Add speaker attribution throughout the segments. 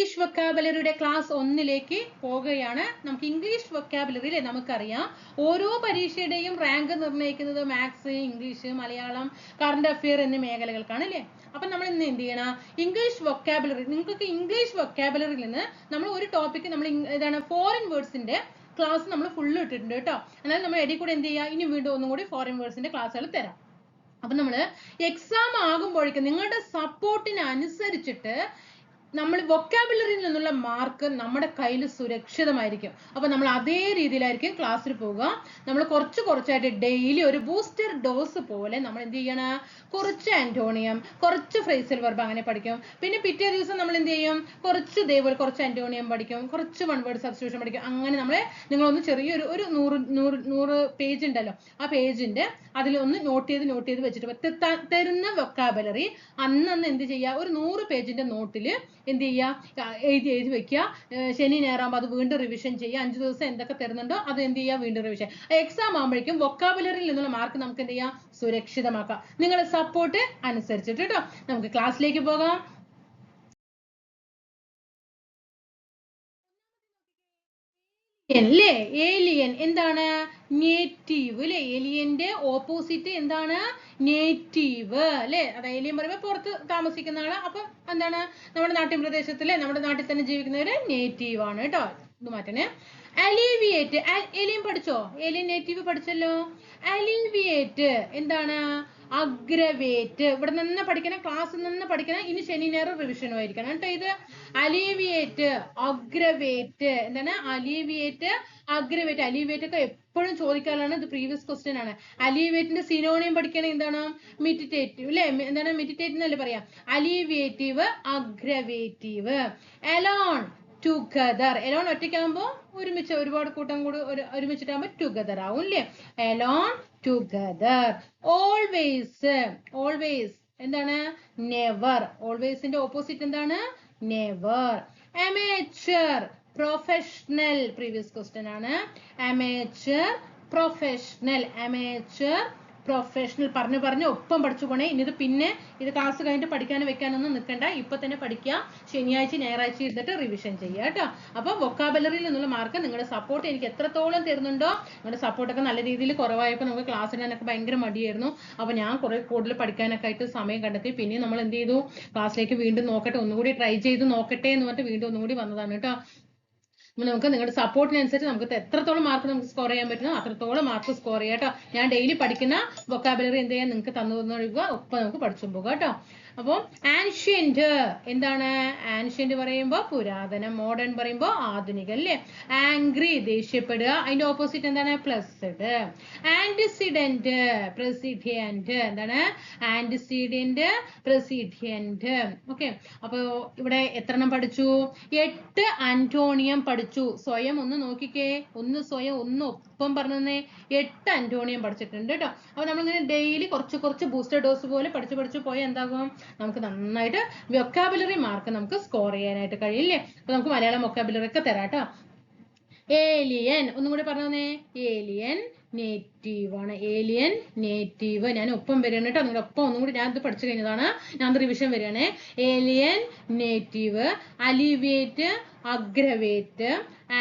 Speaker 1: English വൊക്കാബുലറിയുടെ class ഒന്നിലേക്ക് പോവുകയാണ്. നമുക്ക് ഇംഗ്ലീഷ് വൊക്കാബുലറിയിൽ നമുക്കറിയാം. ഓരോ പരീക്ഷയുടെയും റാങ്ക് നിർണയിക്കുന്നത് maths English Malayalam current affair എന്നീ മേഖലകൾക്കാണ് അല്ലേ? അപ്പം നമ്മൾ ഇന്ന് എന്ത് ചെയ്യണം? ഇംഗ്ലീഷ് വൊക്കാബുലറി നിങ്ങൾക്ക് ഇംഗ്ലീഷ് വൊക്കാബുലറിയിൽ നിന്ന് നമ്മൾ ഒരു ടോപ്പിക്ക് നമ്മൾ ഇതാണ് ഫോറിൻ വേർഡ്സിന്റെ ക്ലാസ് നമ്മൾ ഫുള്ള് ഇട്ടിട്ടുണ്ട് കേട്ടോ. എന്നാലും നമ്മൾ ഇടയിൽ കൂടെ എന്ത് ചെയ്യുക ഇനി വീണ്ടും ഒന്നും കൂടി ഫോറിൻ വേർഡ്സിന്റെ ക്ലാസ്സുകൾ തരാം. അപ്പൊ നമ്മൾ എക്സാം ആകുമ്പോഴേക്കും നിങ്ങളുടെ സപ്പോർട്ടിന് അനുസരിച്ചിട്ട് നമ്മൾ വൊക്കാബുലറിയിൽ നിന്നുള്ള മാർക്ക് നമ്മുടെ കയ്യിൽ സുരക്ഷിതമായിരിക്കും. അപ്പൊ നമ്മൾ അതേ രീതിയിലായിരിക്കും ക്ലാസ്സിൽ പോവുക. നമ്മൾ കുറച്ച് കുറച്ചായിട്ട് ഡെയിലി ഒരു ബൂസ്റ്റർ ഡോസ് പോലെ നമ്മൾ എന്ത് ചെയ്യണം? കുറച്ച് ആന്റോണിയം കുറച്ച് ഫ്രേസൽ വെർബ് അങ്ങനെ പഠിക്കും. പിന്നെ പിറ്റേ ദിവസം നമ്മൾ എന്ത് ചെയ്യും? കുറച്ച് ഇതേപോലെ കുറച്ച് ആന്റോണിയം പഠിക്കും. കുറച്ച് വൺ വേർഡ് സബ്സ്റ്റിറ്റ്യൂഷൻ പഠിക്കും. അങ്ങനെ നമ്മൾ നിങ്ങളൊന്ന് ചെറിയൊരു ഒരു നൂറ് നൂറ് നൂറ് പേജ് ഉണ്ടല്ലോ. ആ പേജിന്റെ അതിൽ ഒന്ന് നോട്ട് ചെയ്ത് നോട്ട് ചെയ്ത് വെച്ചിട്ട് തരുന്ന വൊക്കാബുലറി അന്നന്ന് എന്ത് ചെയ്യുക? ഒരു നൂറ് പേജിന്റെ നോട്ടിൽ എന്ത് ചെയ്യുക എഴുതി എഴുതി വെക്കുക. ശനി ഞായറാകുമ്പോൾ അത് വീണ്ടും റിവിഷൻ ചെയ്യുക. അഞ്ച് ദിവസം എന്തൊക്കെ തരുന്നുണ്ടോ അത് എന്ത് ചെയ്യുക വീണ്ടും റിവിഷൻ എക്സാം ആകുമ്പോഴേക്കും വൊക്കാബുലറിയിൽ നിന്നുള്ള മാർക്ക് നമുക്ക് എന്ത് ചെയ്യാം? സുരക്ഷിതമാക്കാം. നിങ്ങളുടെ സപ്പോർട്ട് അനുസരിച്ചിട്ട് കേട്ടോ നമുക്ക് ക്ലാസ്സിലേക്ക് പോകാം. അല്ലേ ഏലിയൻ എന്താണ്? നേറ്റീവ് അല്ലെ ഏലിയന്റെ ഓപ്പോസിറ്റ് എന്താണ്? നേറ്റീവ് അല്ലെ അത് ഏലിയൻ പറയുമ്പോൾ പുറത്ത് താമസിക്കുന്ന ആൾ അപ്പൊ എന്താണ്? നമ്മുടെ നാട്ടിൻ പ്രദേശത്തിലെ നമ്മുടെ നാട്ടിൽ തന്നെ ജീവിക്കുന്നവര് നേറ്റീവ് ആണ് കേട്ടോ. ഇത് മാറ്റണേ. അലീവിയേറ്റ് ഏലിയൻ പഠിച്ചോ? ഏലിയൻ നേറ്റീവ് പഠിച്ചല്ലോ? അലീവിയേറ്റ് എന്താണ്? അഗ്രവേറ്റ്. ഇവിടെ നിന്ന് പഠിക്കണ ക്ലാസ്സിൽ നിന്ന് പഠിക്കണം ഇനി ശനി ഞായർ റിവിഷനും ആയിരിക്കണം. കേട്ടോ ഇത് അലീവിയേറ്റ് അഗ്രവേറ്റ് എന്താണ്? അലീവിയേറ്റ് അഗ്രവേറ്റ് അലീവിയേറ്റ് ഒക്കെ എപ്പോഴും ചോദിക്കാറുള്ളതാണ് ഇത് പ്രീവിയസ് ക്വസ്റ്റ്യൻ ആണ്. അലീവിയേറ്റിന്റെ സിനോണിയം പഠിക്കണേ എന്താണ്? മിറ്റിറ്റേറ്റീവ് അല്ലെ എന്താണ്? മിറ്റിറ്റേറ്റീവ് എന്നല്ലേ പറയാം? Alleviative aggravative alone together alone ഒറ്റയ്ക്കാകുമ്പോൾ ഒരുമിച്ച് ഒരുപാട് കൂട്ടം കൂടി ഒരു ഒരുമിച്ചിട്ടാകുമ്പോൾ ടുഗദർ ആവും അല്ലേ എലോൺ ടുഗദർ ഓൾവേസ് ഓൾവേസ് എന്താണ്? നെവർ ഓൾവേസിന്റെ ഓപ്പോസിറ്റ് എന്താണ്? Never amateur professional previous question ആണ്. അമേച്ചർ പ്രൊഫഷണൽ അമേച്ചർ പ്രൊഫഷണൽ പറഞ്ഞു പറഞ്ഞ് ഒപ്പം പഠിച്ചു പോണേ. ഇനി ഇത് പിന്നെ ഇത് ക്ലാസ് കഴിഞ്ഞിട്ട് പഠിക്കാനും വെക്കാനൊന്നും നിൽക്കണ്ട ഇപ്പൊ തന്നെ പഠിക്കുക ശനിയാഴ്ച ഞായറാഴ്ച ഇരുന്നിട്ട് റിവിഷൻ ചെയ്യുക കേട്ടോ അപ്പൊ വൊക്കാബുലറിയിൽ നിന്നുള്ള മാർക്ക് നിങ്ങളുടെ സപ്പോർട്ട് എനിക്ക് എത്രത്തോളം തരുന്നുണ്ടോ? നിങ്ങളുടെ സപ്പോർട്ടൊക്കെ നല്ല രീതിയിൽ കുറവായപ്പോൾ നമുക്ക് ക്ലാസ് ഇടാനൊക്കെ ഭയങ്കര മടിയായിരുന്നു. അപ്പൊ ഞാൻ കുറെ കൂടുതൽ പഠിക്കാനൊക്കെ ആയിട്ട് സമയം കണ്ടെത്തി. പിന്നെ നമ്മൾ എന്ത് ചെയ്തു ക്ലാസ്സിലേക്ക് വീണ്ടും നോക്കട്ടെ. ഒന്നുകൂടി ട്രൈ ചെയ്ത് നോക്കട്ടെ എന്ന് പറഞ്ഞിട്ട് വീണ്ടും ഒന്നുകൂടി വന്നതാണ് കേട്ടോ നമുക്ക് നിങ്ങളുടെ സപ്പോർട്ടിനനുസരിച്ച് നമുക്ക് എത്രത്തോളം മാർക്ക് നമുക്ക് സ്കോർ ചെയ്യാൻ പറ്റുന്നോ അത്രത്തോളം മാർക്ക് സ്കോർ ചെയ്യാം കേട്ടോ. ഞാൻ ഡെയിലി പഠിക്കുന്ന വൊക്കാബുലറി എന്ത് ചെയ്യാൻ നിങ്ങൾക്ക് തന്നു തന്നൊഴുകുക ഒപ്പം നമുക്ക് പഠിച്ചു പോകാം കേട്ടോ. അപ്പോൾ ആൻഷ്യന്റ് എന്താണ്? ആൻഷ്യന്റ് പറയുമ്പോൾ പുരാതനം മോഡേൺ പറയുമ്പോൾ ആധുനിക അല്ലേ? ആംഗ്രി ദേഷ്യപ്പെടുക. അതിന്റെ ഓപ്പോസിറ്റ് എന്താണ്? പ്ലസ്ഡ് ആന്റിസിഡന്റ് പ്രസിഡിയന്റ് എന്താണ്? ആന്റിസിഡന്റ് പ്രസിഡിയന്റ് ഓക്കെ അപ്പൊ ഇവിടെ എത്ര എണ്ണം പഠിച്ചു? എട്ട് അന്റോണിയം പഠിച്ചു. സ്വയം ഒന്ന് നോക്കിക്കേ. ഒന്ന് സ്വയം ഒന്ന് ഒപ്പം പറഞ്ഞേ എട്ട് അന്റോണിയം പഠിച്ചിട്ടുണ്ട് കേട്ടോ. അപ്പൊ നമ്മളിങ്ങനെ ഡെയിലി കുറച്ച് കുറച്ച് ബൂസ്റ്റർ ഡോസ് പോലെ പഠിച്ചു പഠിച്ചു പോയാൽ എന്താകും? നമുക്ക് നന്നായിട്ട് വൊക്കാബുലറി മാർക്ക് നമുക്ക് സ്കോർ ചെയ്യാനായിട്ട് കഴിയില്ലേ? അപ്പൊ നമുക്ക് മലയാളം വൊക്കാബുലറി ഒക്കെ തരാം കേട്ടോ ഏലിയൻ ഒന്നും കൂടി പറഞ്ഞു പറഞ്ഞേ ഏലിയൻ നേറ്റീവ് ആണ്. ഏലിയൻ നേറ്റീവ് ഞാൻ ഒപ്പം വരികയാണ് കേട്ടോ നിങ്ങളുടെ ഒപ്പം ഒന്നും കൂടി ഞാൻ ഇത് പഠിച്ചു കഴിഞ്ഞതാണ്. ഞാൻ റിവിഷൻ വരികയാണ്. Alien native alleviate aggravate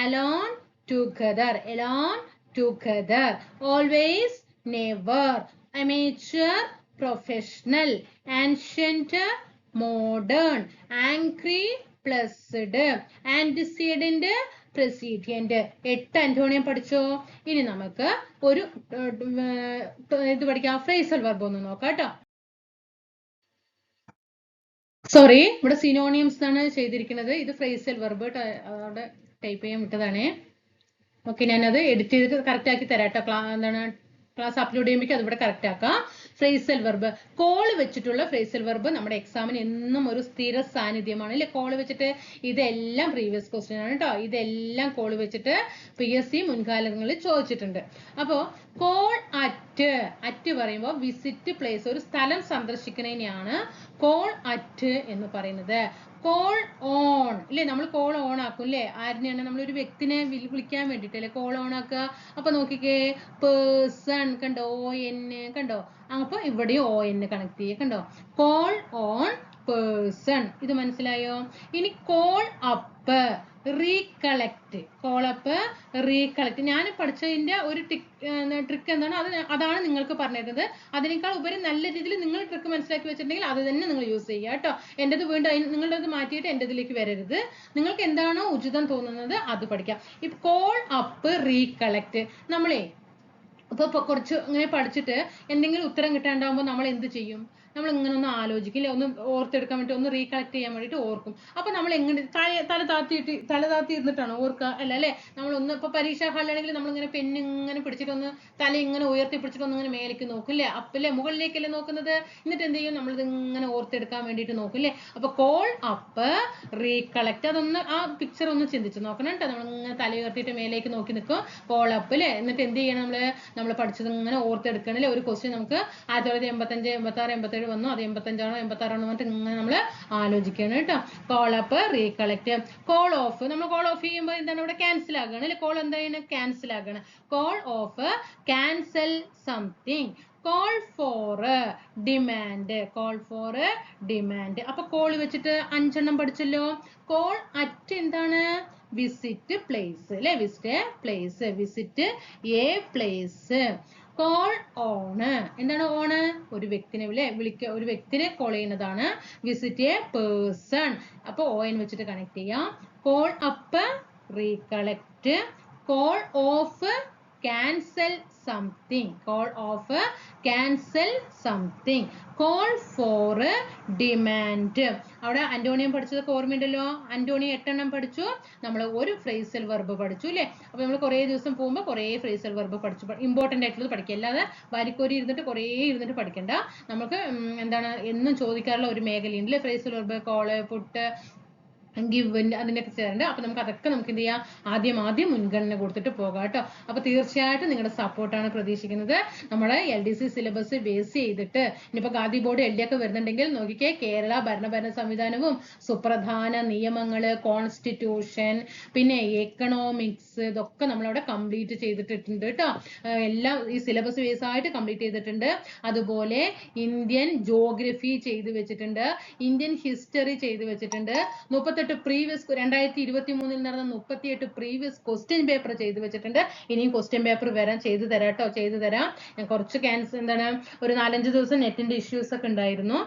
Speaker 1: alone together alone together always never amateur professional ancient modern angry pleased antecedent precedent എട്ട് അന്റോണിയം പഠിച്ചോ? ഇനി നമുക്ക് ഒരു ഇത് പഠിക്കാം. ഫ്രേസൽ വർബ് ഒന്ന് നോക്കാം കേട്ടോ. സോറി ഇവിടെ സിനോണിയംസ് ആണ് ചെയ്തിരിക്കുന്നത്. ഇത് ഫ്രേസൽ വെർബ് അവിടെ ടൈപ്പ് ചെയ്യാൻ വിട്ടതാണേ. ഓക്കെ ഞാനത് എഡിറ്റ് ചെയ്തിട്ട് കറക്റ്റ് ആക്കി തരാം കേട്ടോ. എന്താണ് ക്ലാസ് അപ്ലോഡ് ചെയ്യുമ്പോൾ അത് ഇവിടെ കറക്റ്റ് ആക്കാം. ഫ്രേസൽ വെർബ് കോൾ വെച്ചിട്ടുള്ള ഫ്രേസൽ വെർബ് നമ്മുടെ എക്സാമിന് എന്നും ഒരു സ്ഥിര സാന്നിധ്യമാണ്. അല്ലെ? കോൾ വെച്ചിട്ട് ഇതെല്ലാം പ്രീവിയസ് ക്വസ്റ്റ്യൻ ആണ് കേട്ടോ ഇതെല്ലാം കോൾ വെച്ചിട്ട് പി എസ് സി മുൻകാലങ്ങളിൽ ചോദിച്ചിട്ടുണ്ട്. അപ്പോൾ കോൾ അറ്റ് അറ്റ് അറ്റ് പറയുമ്പോൾ വിസിറ്റ് പ്ലേസ് ഒരു സ്ഥലം സന്ദർശിക്കുന്നതിനെയാണ് കോൾ അറ്റ് എന്ന് പറയുന്നത്. കോൾ ഓൺ ഇല്ലേ? നമ്മൾ കോൾ ഓൺ ആക്കും അല്ലേ ആരിനെയാണ് നമ്മൾ ഒരു വ്യക്തിനെ വിളിക്കാൻ വേണ്ടിട്ട് അല്ലേ കോൾ ഓൺ ആക്കുക? അപ്പൊ നോക്കിക്കേ പേഴ്സൺ കണ്ടോ ഓ എൻ കണ്ടോ? അപ്പോൾ ഇവിടെ ഓ എൻ കണക്ട് ചെയ്യുക കണ്ടോ? കോൾ ഓൺ പേഴ്സൺ ഇത് മനസ്സിലായോ? ഇനി call up recollect call up recollect ഞാൻ പഠിച്ചതിന്റെ ഒരു ട്രിക്ക് എന്താണ്? അത് അതാണ് നിങ്ങൾക്ക് പറഞ്ഞിരുന്നത്. അതിനേക്കാൾ ഉപരി നല്ല രീതിയിൽ നിങ്ങൾ ട്രിക്ക് മനസ്സിലാക്കി വെച്ചിട്ടുണ്ടെങ്കിൽ അത് തന്നെ നിങ്ങൾ യൂസ് ചെയ്യുക കേട്ടോ. എന്റേത് വീണ്ടും അതിന് നിങ്ങളുടേത് മാറ്റിയിട്ട് എന്റെതിലേക്ക് വരരുത്. നിങ്ങൾക്ക് എന്താണോ ഉചിതം തോന്നുന്നത് അത് പഠിക്കാം. ഇപ്പൊ കോൾ അപ്പ് റീകളക്ട് നമ്മളെ ഇപ്പൊ കുറച്ച് ഇങ്ങനെ പഠിച്ചിട്ട് എന്തെങ്കിലും ഉത്തരം കിട്ടാണ്ടാവുമ്പോൾ നമ്മൾ എന്ത് ചെയ്യും? നമ്മൾ ഇങ്ങനെ ഒന്ന് ആലോചിക്കും ഇല്ലേ? ഒന്ന് ഓർത്തെടുക്കാൻ വേണ്ടി ഒന്ന് റീകളക്ട് ചെയ്യാൻ വേണ്ടിയിട്ട് ഓർക്കും. അപ്പൊ നമ്മൾ എങ്ങനെ തല തല താത്തിയിട്ട് തല താത്തി ഇരുന്നിട്ടാണോ ഓർക്കുക അല്ല അല്ലേ? നമ്മൾ ഒന്ന് ഇപ്പൊ പരീക്ഷാ ഹാളിലാണെങ്കിൽ നമ്മൾ ഇങ്ങനെ പെണ്ണ് ഇങ്ങനെ പിടിച്ചിട്ട് ഒന്ന് തല ഇങ്ങനെ ഉയർത്തി പിടിച്ചിട്ട് ഒന്ന് ഇങ്ങനെ മേലേക്ക് നോക്കും അല്ലേ അപ്പല്ലേ മുകളിലേക്കല്ലേ നോക്കുന്നത്? എന്നിട്ട് എന്ത് ചെയ്യും? നമ്മൾ ഇത് ഇങ്ങനെ ഓർത്തെടുക്കാൻ വേണ്ടിയിട്ട് നോക്കും അല്ലേ അപ്പൊ കോൾ അപ്പ് റീകളക്ട് അതൊന്ന് ആ പിക്ചർ ഒന്ന് ചിന്തിച്ച് നോക്കണം കേട്ടോ. നമ്മൾ ഇങ്ങനെ തല ഉയർത്തിയിട്ട് മേലേക്ക് നോക്കി നിൽക്കും കോൾ അപ്പ് അല്ലേ എന്നിട്ട് എന്ത് ചെയ്യണം നമ്മൾ? നമ്മൾ പഠിച്ചത് ഇങ്ങനെ ഓർത്തെടുക്കണം അല്ലേ ഒരു ക്വസ്റ്റ്യൻ നമുക്ക് ആയിരത്തി തൊള്ളായിരത്തി എൺപത്തഞ്ച് എൺപത്തി ആറ് എൺപത്തേഴ് വന്നു. അത് എൺപത്തഞ്ചാണോ എൺപത്തി ആറാണോ എന്നിട്ട് നമ്മൾ ആലോചിക്കണം കേട്ടോ. Call up recollect call off നമ്മൾ കോൾ ഓഫ് ചെയ്യുമ്പോൾ എന്താണ് ഇവിടെ ക്യാൻസൽ ആകണം അല്ലെ? കോൾ എന്താണ് ക്യാൻസൽ ആകണം. Call off cancel something call for demand call for demand അപ്പൊ കോൾ വെച്ചിട്ട് അഞ്ചെണ്ണം പഠിച്ചല്ലോ. കോൾ അറ്റ് എന്താണ്? വിസിറ്റ് പ്ലേസ് അല്ലെ? Visit place visit a place call on എന്താണ് ഓണ് ഒരു വ്യക്തിനെ വിളി വിളിക്ക ഒരു വ്യക്തിനെ കോൾ ചെയ്യുന്നതാണ്. വിസിറ്റ് എ പേഴ്സൺ അപ്പൊ ഓ എൻ വെച്ചിട്ട് കണക്ട് ചെയ്യാം. Call up recollect call off cancel something. Call of cancel something. Call for demand. അവിടെ അന്റോണിയം പഠിച്ചതൊക്കെ ഓർമ്മയുണ്ടല്ലോ? അന്റോണിയം എട്ടെണ്ണം പഠിച്ചു. നമ്മൾ ഒരു ഫ്രേസൽ വെർബ് പഠിച്ചു അല്ലേ? അപ്പൊ നമ്മൾ കുറേ ദിവസം പോകുമ്പോൾ കുറേ ഫ്രേസൽ വെർബ് പഠിച്ചു. ഇമ്പോർട്ടന്റ് ആയിട്ടുള്ളത് പഠിക്കുക. അല്ലാതെ വാരിക്കോരി ഇരുന്നിട്ട് കുറേ ഇരുന്നിട്ട് പഠിക്കണ്ട. നമുക്ക് എന്താണ് എന്നും ചോദിക്കാറുള്ള ഒരു മേഖലയുണ്ട് അല്ലേ phrasal verb call put given അതിനൊക്കെ ചേരണ്ട അപ്പൊ നമുക്ക് അതൊക്കെ നമുക്ക് എന്ത് ചെയ്യാം? ആദ്യം ആദ്യം മുൻഗണന കൊടുത്തിട്ട് പോകാം കേട്ടോ അപ്പൊ തീർച്ചയായിട്ടും നിങ്ങളുടെ സപ്പോർട്ടാണ് പ്രതീക്ഷിക്കുന്നത്. നമ്മുടെ L D C syllabus base ചെയ്തിട്ട് ഇനിയിപ്പോ ഗാന്ധി ബോർഡ് എൽ ഡി ഒക്കെ വരുന്നുണ്ടെങ്കിൽ നോക്കിക്കേ കേരള ഭരണഭരണ സംവിധാനവും സുപ്രധാന നിയമങ്ങൾ കോൺസ്റ്റിറ്റ്യൂഷൻ പിന്നെ എക്കണോമിക്സ് ഇതൊക്കെ നമ്മളവിടെ കംപ്ലീറ്റ് ചെയ്തിട്ടുണ്ട് കേട്ടോ എല്ലാം ഈ സിലബസ് ബേസ് ആയിട്ട് കംപ്ലീറ്റ് ചെയ്തിട്ടുണ്ട്. അതുപോലെ ഇന്ത്യൻ ജോഗ്രഫി ചെയ്തു വെച്ചിട്ടുണ്ട്. ഇന്ത്യൻ ഹിസ്റ്ററി ചെയ്തു വെച്ചിട്ടുണ്ട്. മുപ്പത്തെട്ട് പ്രീവിയസ് രണ്ടായിരത്തി ഇരുപത്തി മൂന്നിൽ നടന്ന മുപ്പത്തിയെട്ട് പ്രീവിയസ് ക്വസ്റ്റ്യൻ പേപ്പർ ചെയ്തു വെച്ചിട്ടുണ്ട്. ഇനിയും ക്വസ്റ്റ്യൻ പേപ്പർ വരാൻ ചെയ്തു തരാം കേട്ടോ ചെയ്തു തരാം. ഞാൻ കുറച്ച് ക്യാൻസൽ എന്താണ് ഒരു നാലഞ്ച് ദിവസം നെറ്റിന്റെ ഇഷ്യൂസ് ഒക്കെ ഉണ്ടായിരുന്നു.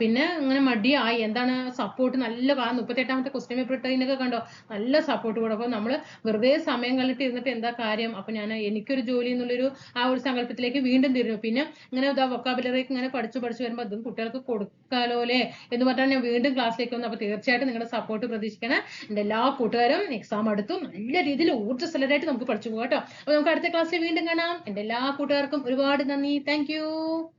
Speaker 1: പിന്നെ ഇങ്ങനെ മടിയായി. എന്താണ് സപ്പോർട്ട് നല്ല മുപ്പത്തെട്ടാമത്തെ ക്വസ്റ്റ്യൻ പേപ്പർ ഇട്ടതിനൊക്കെ കണ്ടോ? നല്ല സപ്പോർട്ട് കൊടുക്കും നമ്മൾ വെറുതെ സമയം കളിട്ട് ഇരുന്നിട്ട് എന്താ കാര്യം? അപ്പൊ ഞാൻ എനിക്കൊരു ജോലി എന്നുള്ളൊരു ആ ഒരു സങ്കല്പത്തിലേക്ക് വീണ്ടും തിരിഞ്ഞു. പിന്നെ ഇങ്ങനെ ഇതാ ഇങ്ങനെ പഠിച്ചു പഠിച്ചു വരുമ്പോൾ അതും കുട്ടികൾക്ക് കൊടുക്കാലോ അല്ലേ എന്ന് പറഞ്ഞാൽ ഞാൻ വീണ്ടും ക്ലാസ്സിലേക്ക് വന്നു അപ്പൊ തീർച്ചയായിട്ടും നിങ്ങളുടെ സപ്പോർട്ട് പ്രതീക്ഷിക്കണം. എന്റെ എല്ലാ കൂട്ടുകാരും എക്സാം അടുത്തു നല്ല രീതിയിൽ ഊർജസ്വലരായിട്ട് നമുക്ക് പഠിച്ചു പോകാം കേട്ടോ. അപ്പൊ നമുക്ക് അടുത്ത ക്ലാസ്സിൽ വീണ്ടും കാണാം. എന്റെ എല്ലാ കൂട്ടുകാർക്കും ഒരുപാട് നന്ദി. താങ്ക്